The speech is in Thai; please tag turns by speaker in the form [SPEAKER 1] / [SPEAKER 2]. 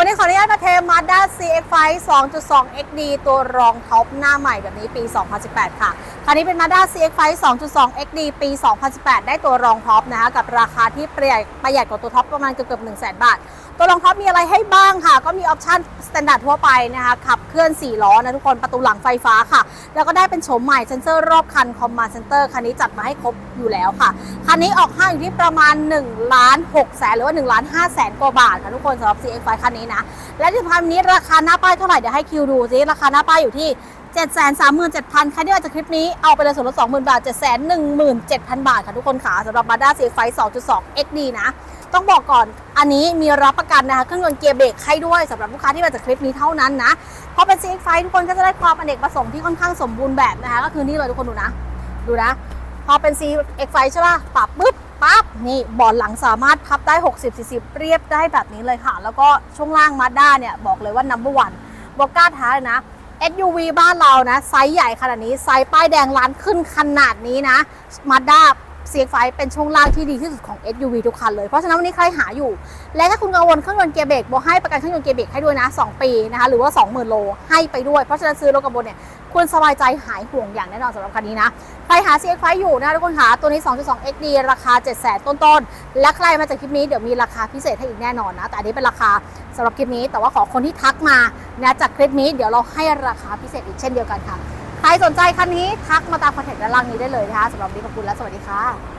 [SPEAKER 1] วันนี้ขออนุญาตมาเทม Mazda CX-5 2.2 XD ตัวรองท็อปหน้าใหม่แบบนี้ปี 2018 ค่ะ คันนี้เป็น Mazda CX-5 2.2 XD ปี 2018 ได้ตัวรองท็อปนะคะกับราคาที่ประหยัดประหยัดกว่าตัวท็อปประมาณเกือบๆ1 0 0 0 0 0 บาท ตัวรองท็อปมีอะไรให้บ้างค่ะ ก็มีออปชั่นสแตนดาร์ดทั่วไปนะคะ ขับเคลื่อน 4 ล้อนะทุกคน ประตูหลังไฟฟ้าค่ะ แล้วก็ได้เป็นโฉมใหม่เซนเซอร์รอบคันคอมมานด์เซนเตอร์คันนี้จัดมาให้ครบอยู่แล้วค่ะ คันนี้ออกห้างอยู่ที่ประมาณ1ล้าน6แสนหรือว่า1ล้าน5แสนกว่าบาทค่ะทุกคนสำหรับ CX-5 คันนี้นะ และที่สำคันนี้ราคาหน้าป้ายเท่าไหร่เดี๋ยวให้คิวดูซิราคาหน้าป้ายอยู่ที่7 3 7 0 0 0ใครที่มาจากคลิปนี้เอาไปเลยส่วนลด20,000 บาท 7 1 7 0 0 0 บาทค่ะทุกคนค่ะสำหรับ Mazda CX-5 2.2 XD นะ ต้องบอกก่อนอันนี้มีรับประกันนะคะเครื่องยนต์เกียร์เบรกให้ด้วยสำหรับลูกค้าที่มาจากคลิปนี้เท่านั้นนะ เพราะเป็น CX-5 ทุกคนก็จะได้ความอเนกประสงค์ที่ค่อนข้างสมบูรณ์แบบนะคะ ก็คือนี่เลยทุกคนดูนะ ดูนะ พอเป็น CX-5 ใช่ป่ะปรับปุ๊บ ปั๊บนี่บาะหลังสามารถพับได้ 60 40 เรียบได้แบบนี้เลยค่ะ แล้วก็ช่วงล่างมาด้าเนี่ย บอกเลยว่า number one บอกกล้าท้าเลยนะ SUV บ้านเรานะ ไซส์ใหญ่ขนาดนี้ ไซส์ป้ายแดงล้านขึ้นขนาดนี้นะมาด้า CX-5 เป็นช่วงล่างที่ดีที่สุดของ SUV ทุกคันเลย เพราะฉะนั้นวันนี้ใครหาอยู่ และถ้าคุณกังวลเครื่องยนต์เกียร์เบรกโบให้ประกันเครื่องยนต์เกียร์เบรกให้ด้วยนะ 2 ปีนะคะ หรือว่า 20,000 โลให้ไปด้วย เพราะฉะนั้นซื้อรถกับโบเนี่ย คุณสบายใจหายห่วงอย่างแน่นอนสำหรับคันนี้นะใครหา CX-5 อยู่นะทุกคนหาตัวนี้ 2.2 XD ราคา700,000ต้นๆ และใครมาจากคลิปนี้เดี๋ยวมีราคาพิเศษให้อีกแน่นอนนะ แต่อันนี้เป็นราคาสำหรับคลิปนี้ แต่ว่าขอคนที่ทักมานะจากคลิปนี้เดี๋ยวเราให้ราคาพิเศษอีกเช่นเดียวกันค่ะ ใครสนใจคันนี้ทักมาตามคอนแทคด้านล่างนี้ได้เลยนะคะสำหรับวันนี้ขอบคุณและสวัสดีค่ะ